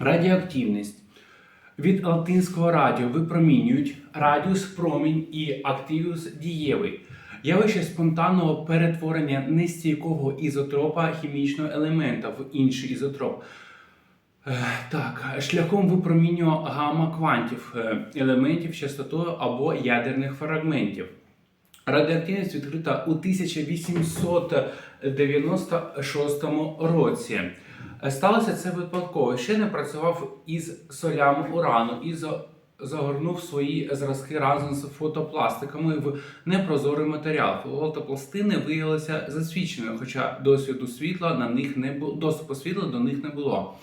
Радіоактивність. Від латинського радіо випромінюють радіус промінь і активіус дієвий. Явище спонтанного перетворення нестійкого ізотропа хімічного елемента в інший ізотроп. Е, Так, шляхом випромінювання гамма-квантів е, елементів частотою або ядерних фрагментів. Радіоактивність відкрита у 1896 році. Е, Сталося це випадково. Ще не працював із солями урану і загорнув свої зразки разом з фотопластиками в непрозорий матеріал. Фотопластини виявилися засвіченими, хоча досвіду світла на них не було доступу світла до них не було.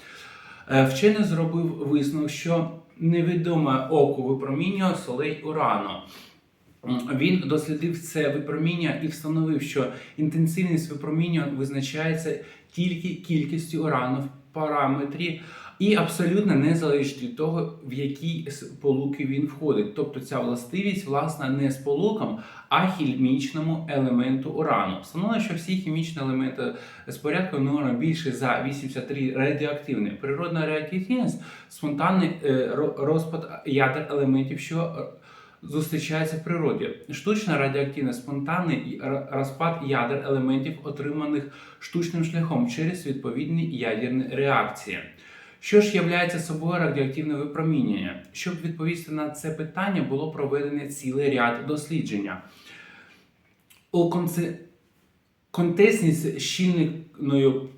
Е, Вчений зробив висновок, що невідоме оку випромінює солей урану. Він дослідив це випроміння і встановив, що інтенсивність випроміння визначається тільки кількістю урану в параметрі і абсолютно не залежить від того, в які сполуки він входить. Тобто ця властивість власна не сполукам, а хімічному елементу урану. Встановлено, що всі хімічні елементи з порядку номера більше за 83 радіоактивні. Природна радіоактивність спонтанний е, ро- розпад ядер елементів, що зустрічається в природі. Штучна радіоактивна спонтанний розпад ядер елементів, отриманих штучним шляхом через відповідні ядерні реакції. Що ж являється собою радіоактивне випромінювання? Щоб відповісти на це питання, було проведено цілий ряд дослідження. У контесність з щільною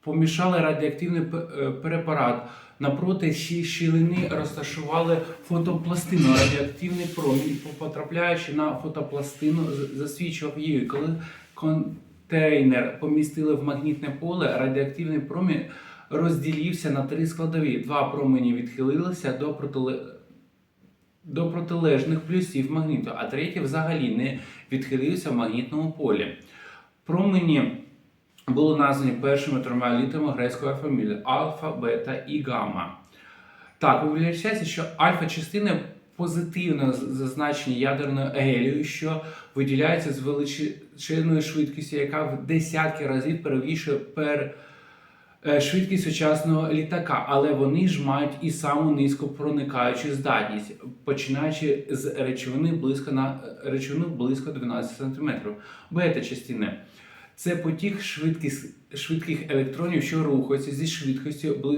помішали радіоактивний е, препарат. Напроти щі- щілини розташували фотопластину. Радіоактивний промінь, потрапляючи на фотопластину, з- засвічував її. Коли контейнер помістили в магнітне поле, радіоактивний промінь розділився на три складові. Два промені відхилилися до протиле... до протилежних плюсів магніту, а третій взагалі не відхилився в магнітному полі. Промені були названі першими трьома літерами грецької алфавіту альфа, бета і гамма. Так, виявляється, що альфа-частини позитивно зазначені ядерною гелією, що виділяється з величезною швидкістю, яка в десятки разів перевищує пер е, швидкість сучасного літака, але вони ж мають і саму низьку проникаючу здатність, починаючи з речовини близько на речовину близько 12 см. Бета-частини це потік швидкість, швидких електронів, що рухаються зі швидкістю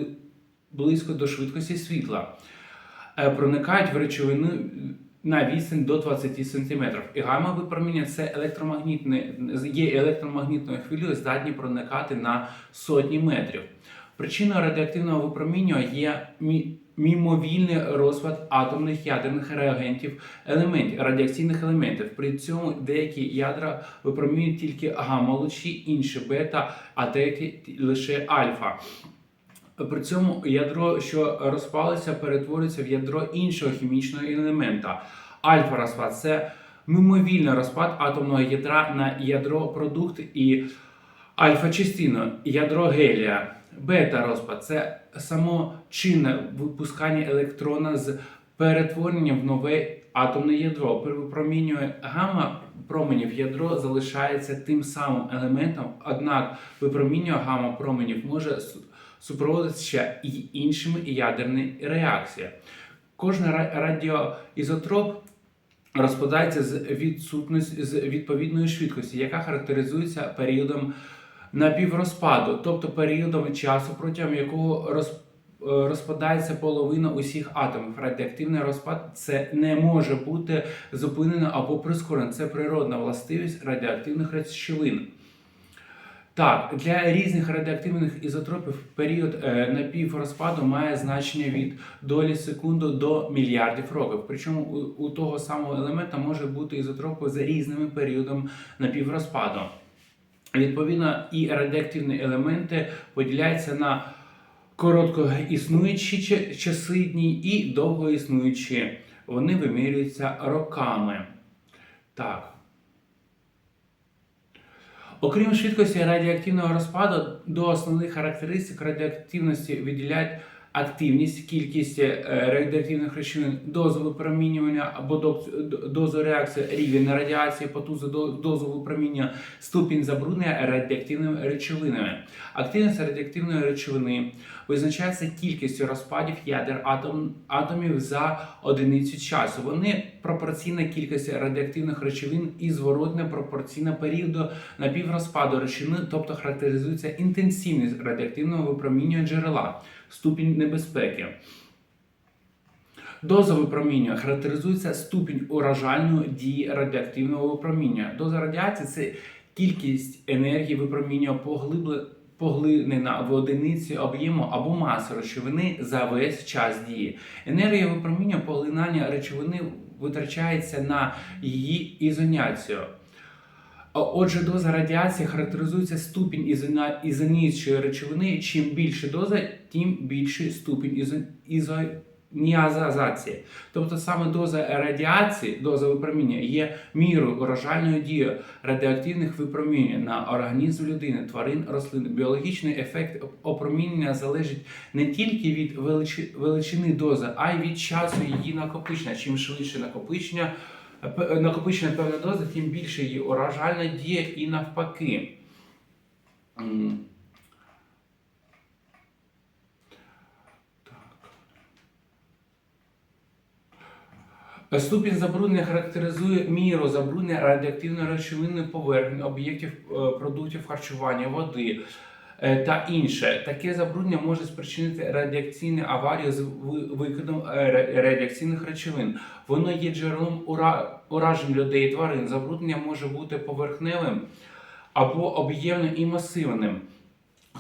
близько до швидкості світла, Е, проникають в речовину на відстань до 20 см. І гамма випроміння це електромагнітне, є електромагнітною хвилею, здатні проникати на сотні метрів. Причиною радіоактивного випромінювання є мімовільний розпад атомних ядерних реагентів елементів, радіаційних елементів. При цьому деякі ядра випромінюють тільки гамма-лучі, інші бета, а деякі лише альфа. При цьому ядро, що розпалиться, перетворюється в ядро іншого хімічного елемента. Альфа-розпад це мимовільний розпад атомного ядра на ядро продукт і альфа-частину, ядро гелія. Бета-розпад це самочинне випускання електрона з перетворенням в нове атомне ядро. При випромінюванні гамма променів ядро залишається тим самим елементом, однак випромінювання гамма променів може супроводитися і іншими ядерними реакціями. Кожен радіоізотроп розпадається з відсутності з відповідної швидкості, яка характеризується періодом напіврозпаду, тобто періодом часу, протягом якого роз, е, розпадається половина усіх атомів. Радіоактивний розпад це не може бути зупинено або прискорено. Це природна властивість радіоактивних речовин. Так, для різних радіоактивних ізотропів період е, напіврозпаду має значення від долі секунди до мільярдів років. Причому у, того самого елемента може бути ізотропи за різними періодами напіврозпаду. Відповідно, і радіоактивні елементи поділяються на короткоіснуючі ча- часидні і довгоіснуючі. Вони вимірюються роками. Так. Окрім швидкості радіоактивного розпаду, до основних характеристик радіоактивності виділяють активність, кількість е, радіоактивних речовин, дозу випромінювання або дозу реакції, рівень радіації, потузу до- дозу випромінювання, ступінь забруднення радіоактивними речовинами. Активність радіоактивної речовини визначається кількістю розпадів ядер атом, атомів за одиницю часу. Вони пропорційна кількості радіоактивних речовин і зворотне пропорційна періоду напіврозпаду речовини, тобто характеризується інтенсивність радіоактивного випромінювання джерела, ступінь небезпеки. Доза випромінювання характеризується ступінь уражальної дії радіоактивного випромінювання. Доза радіації це кількість енергії випромінювання поглибле- поглинена в одиниці об'єму або маси речовини за весь час дії. Енергія випромінювання поглинання речовини витрачається на її ізоляцію. Отже, доза радіації характеризується ступінь ізона- ізоніючої речовини. Чим більше доза, тим більший ступінь ізо- ізоніазації. Тобто саме доза радіації, доза випроміння є мірою уражальної дії радіоактивних випромінень на організм людини, тварин, рослин. Біологічний ефект опромінення залежить не тільки від величини дози, а й від часу її накопичення. Чим швидше накопичення, накопичення певної дози, тим більше її уражальна дія і навпаки. Ступінь забруднення характеризує міру забруднення радіоактивної речовини поверхні, об'єктів е, продуктів харчування, води е, та інше. Таке забруднення може спричинити радіаційну аварію з викидом е, радіаційних речовин. Воно є джерелом уражень людей і тварин. Забруднення може бути поверхневим або об'ємним і масивним.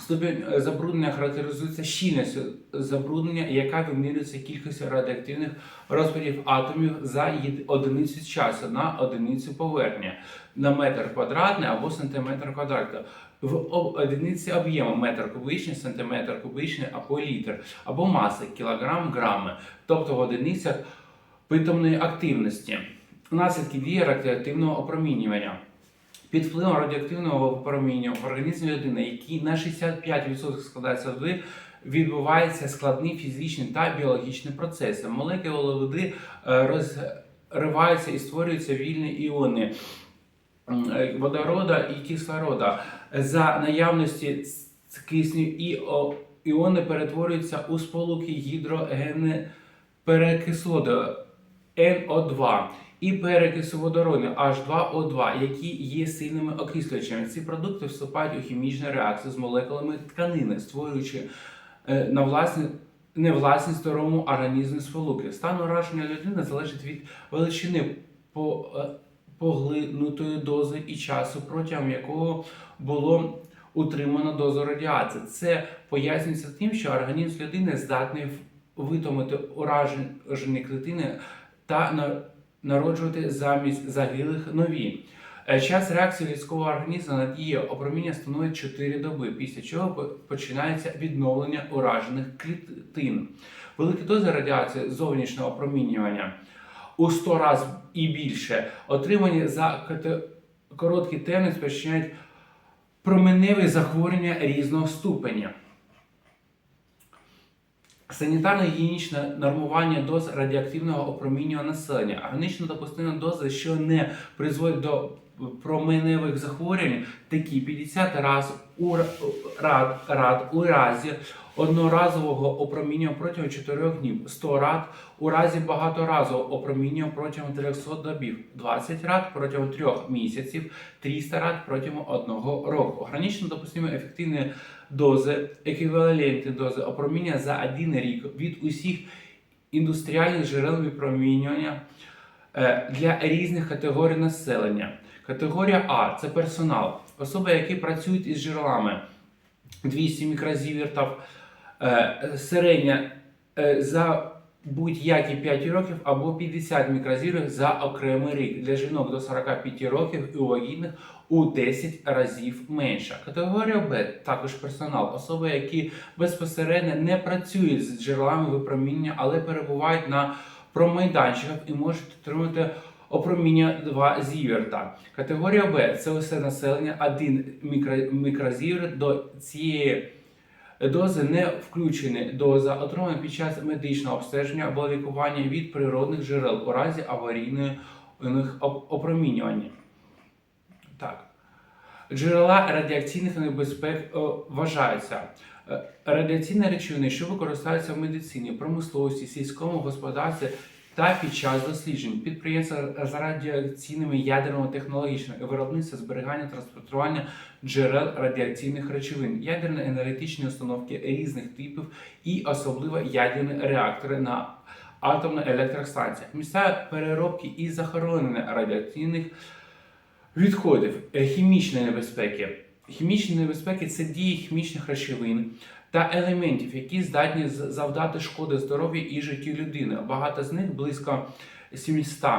Ступінь е, забруднення характеризується щільністю забруднення, яка вимірюється кількістю радіоактивних розпадів атомів за одиницю часу на одиницю поверхні на метр квадратний або сантиметр квадратний. В одиниці об'єму метр кубічний, сантиметр кубічний або літр, або маси кілограм, грами, тобто в одиницях питомної активності. Наслідки дії радіоактивного опромінювання. Під впливом радіоактивного випромінювання в організмі людини, який на 65% складається води, відбуваються складні фізичні та біологічні процеси. Молекули води е, розриваються і створюються вільні іони е, водорода і кислорода. За наявності кисню і іони перетворюються у сполуки гідрогенне перекислоди NO2 і перекису водороду H2O2, які є сильними окислювачами. Ці продукти вступають у хімічну реакцію з молекулами тканини, створюючи е, на власні не власні здоровому організмі сполуки. Стан ураження людини залежить від величини е, поглинутої дози і часу, протягом якого було утримано дозу радіації. Це пояснюється тим, що організм людини здатний витомити уражені клітини та народжувати замість загиблих нові. Е, Час реакції людського організму на дію опроміння становить 4 доби, після чого починається відновлення уражених клітин. Великі дози радіації зовнішнього опромінювання у 100 разів і більше, отримані за короткий термін, спричиняють променеві захворювання різного ступеня. Санітарно-гігієнічне нормування доз радіоактивного опромінювання населення, органічно допустима доза, що не призводить до променевих захворювань, такі 50 раз у рад, рад у разі одноразового опромінювання протягом 4 днів, 100 рад у разі багаторазового опромінювання протягом 300 добів, 20 рад протягом 3 місяців, 300 рад протягом 1 року. Гранично допустимі ефективні дози, еквівалентні дози опроміння за один рік від усіх індустріальних джерел випромінювання е, для різних категорій населення. Категорія А це персонал, особи, які працюють із джерелами 200 мікрозівертів, середня е, за будь-які 5 років або 50 мікрозівертів за окремий рік. Для жінок до 45 років і у вагітних у 10 разів менша. Категорія Б також персонал, особи, які безпосередньо не працюють з джерелами випроміння, але перебувають на промайданчиках і можуть отримати опроміння 2 зіверта. Категорія Б це усе населення 1 мікро, мікрозіверт до цієї дози не включені доза, отримана під час медичного обстеження або лікування від природних джерел у разі аварійних опромінювання. Так. Джерела радіаційних небезпек е, вважаються Е, Радіаційні речовини, що використовуються в медицині, промисловості, сільському господарстві та під час досліджень, підприємства з радіаційними ядерними технологічними виробництва, зберігання, транспортування джерел радіаційних речовин, ядерні енергетичні установки різних типів і особливо ядерні реактори на атомних електростанціях, місця переробки і захоронення радіаційних відходів, е, хімічної небезпеки. Хімічні небезпеки це дії хімічних речовин та елементів, які здатні завдати шкоди здоров'ю і життю людини. Багато з них близько 700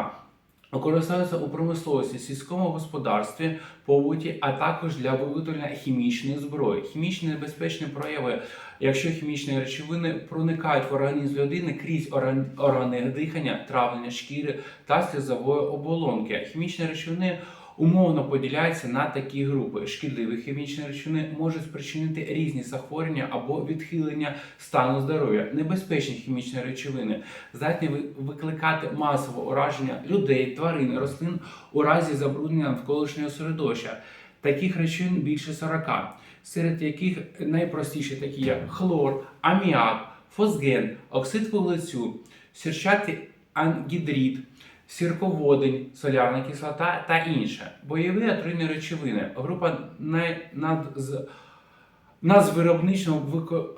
використовуються у промисловості, сільському господарстві, побуті, а також для виготовлення хімічної зброї. Хімічні небезпечні прояви, якщо хімічні речовини проникають в організм людини крізь органи дихання, травлення шкіри та слізової оболонки. Хімічні речовини умовно поділяються на такі групи. Шкідливі хімічні речовини можуть спричинити різні захворювання або відхилення стану здоров'я. Небезпечні хімічні речовини здатні викликати масове ураження людей, тварин, рослин у разі забруднення навколишнього середовища. Таких речовин більше 40, серед яких найпростіші такі як хлор, аміак, фосген, оксид вуглецю, сірчатий ангідрид, сірководень, солярна кислота та інше. Бойові отруйні речовини. Група назвиробнично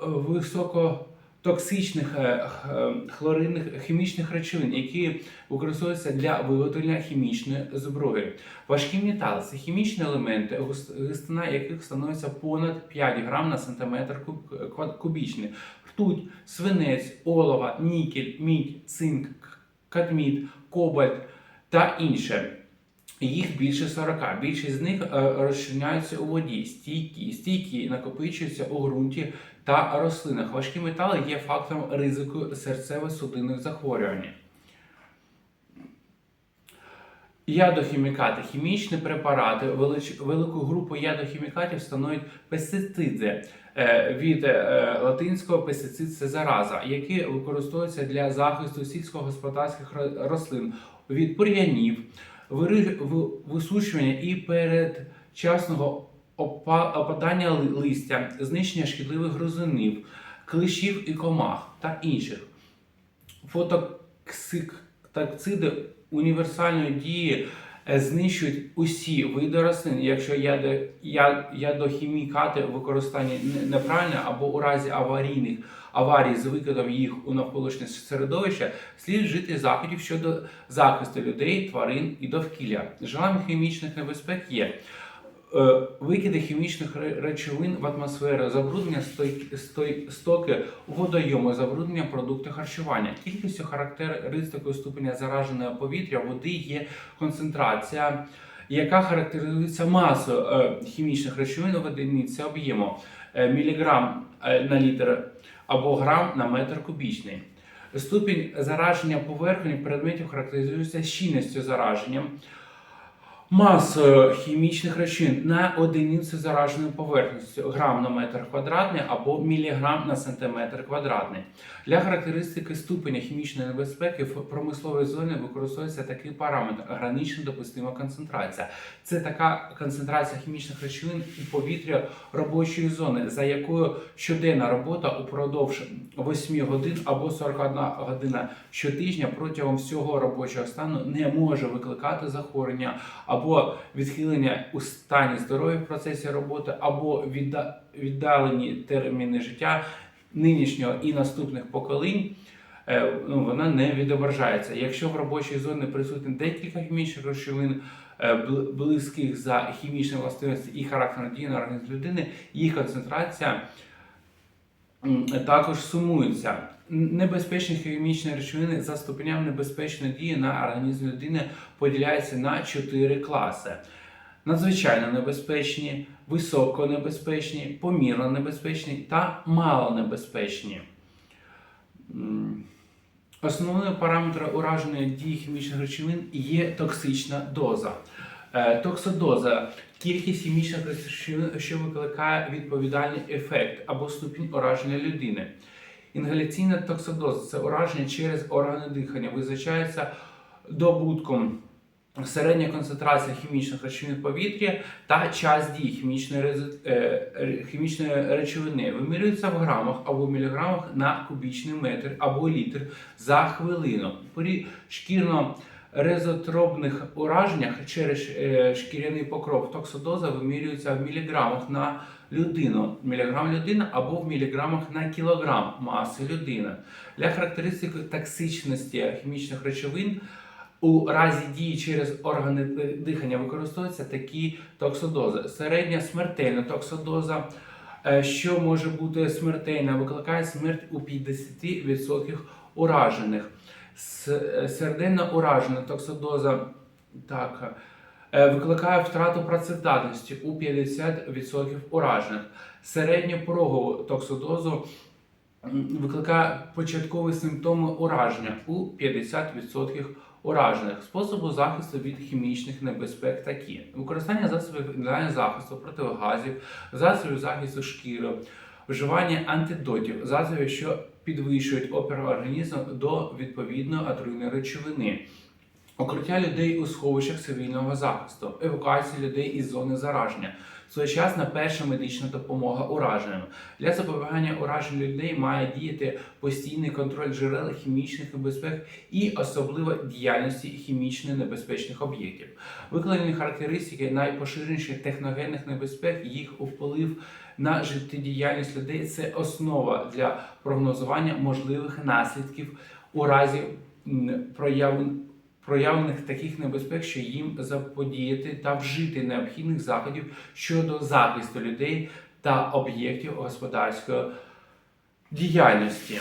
високотоксичних е, е, хлоридних хімічних речовин, які використовуються для виготовлення хімічної зброї. Важкі метали це хімічні елементи, гус- густина яких становиться понад 5 грам на сантиметр куб- кубічний. Ртуть, свинець, олова, нікель, мідь, цинк, кадмід, кобальт та інше. Їх більше 40. Більшість з них е, розчиняються у воді, стійкі, стійкі накопичуються у ґрунті та рослинах. Важкі метали є фактором ризику серцево-судинних захворювань. Ядохімікати, хімічні препарати, велич- велику групу ядохімікатів становлять пестициди е, від е, латинського пестицид це зараза, які використовуються для захисту сільськогосподарських рослин від бур'янів, висушування і передчасного опадання листя, знищення шкідливих гризунів, клещів і комах та інших. Фотоксициди універсальної дії е, знищують усі види рослин, якщо ядохімікати використані не- неправильно або у разі аварійних аварій з викидом їх у навколишнє середовище, слід вжити заходів щодо захисту людей, тварин і довкілля. Джерелами хімічних небезпек є. Е, Викиди хімічних речовин в атмосферу, забруднення стоки водойому, забруднення продуктів харчування. Кількістю характеристикою ступеня зараженого повітря води є концентрація, яка характеризується масою е, хімічних речовин в одиниці об'єму е, міліграм на літр або грам на метр кубічний. Ступінь зараження поверхні предметів характеризується щільністю зараження, масою хімічних речовин на одиницю зараженої поверхністю грам на метр квадратний або міліграм на сантиметр квадратний. Для характеристики ступеня хімічної небезпеки в промисловій зоні використовується такий параметр гранично допустима концентрація. Це така концентрація хімічних речовин у повітря робочої зони, за якою щоденна робота упродовж 8 годин або 41 година щотижня протягом всього робочого стану не може викликати захворювання або відхилення у стані здоров'я в процесі роботи, або віддалені терміни життя нинішнього і наступних поколінь. е, Ну, вона не відображається. Якщо в робочій зоні присутні декілька хімічних речовин, е, близьких за хімічні властивості і характером дії на організм людини, їх концентрація також сумується. Небезпечні хімічні речовини за ступенем небезпечної дії на організм людини поділяються на чотири класи: надзвичайно небезпечні, високонебезпечні, помірно небезпечні та малонебезпечні. М, Основною параметром ураження дії хімічних речовин є токсична доза. Е, Токсодоза кількість хімічних речовин, що викликає відповідальний ефект або ступінь ураження людини. Інгаляційна токсодоза це ураження через органи дихання, визначається добутком середня концентрація хімічних речовин в повітрі та час дії хімічної, е, хімічної речовини вимірюється в грамах або міліграмах на кубічний метр або літр за хвилину. При шкірно резотробних ураженнях через е, шкіряний покров токсодоза вимірюється в міліграмах на людину, міліграм людина або в міліграмах на кілограм маси людини. Для характеристик токсичності хімічних речовин у разі дії через органи дихання використовуються такі токсодози. Середня смертельна токсодоза, е, що може бути смертельна, викликає смерть у 50% уражених. Е, Серединно уражена токсодоза так, викликає втрату працездатності у 50% уражених. Середньопорогову токсодозу викликає початкові симптоми ураження у 50% уражених. Способи захисту від хімічних небезпек такі: використання засобів індивідуального захисту противогазів, засобів захисту шкіри, вживання антидотів, засобів, що підвищують опір організму до відповідної отруйної речовини. Укриття людей у сховищах цивільного захисту, евакуація людей із зони зараження, своєчасна перша медична допомога ураженим. Для запобігання уражень людей має діяти постійний контроль джерел хімічних небезпек і особливо діяльності хімічно небезпечних об'єктів. Викладені характеристики найпоширеніших техногенних небезпек, їх вплив на життєдіяльність людей це основа для прогнозування можливих наслідків у разі м, прояв проявлених таких небезпек, що їм заподіяти та вжити необхідних заходів щодо захисту людей та об'єктів господарської діяльності.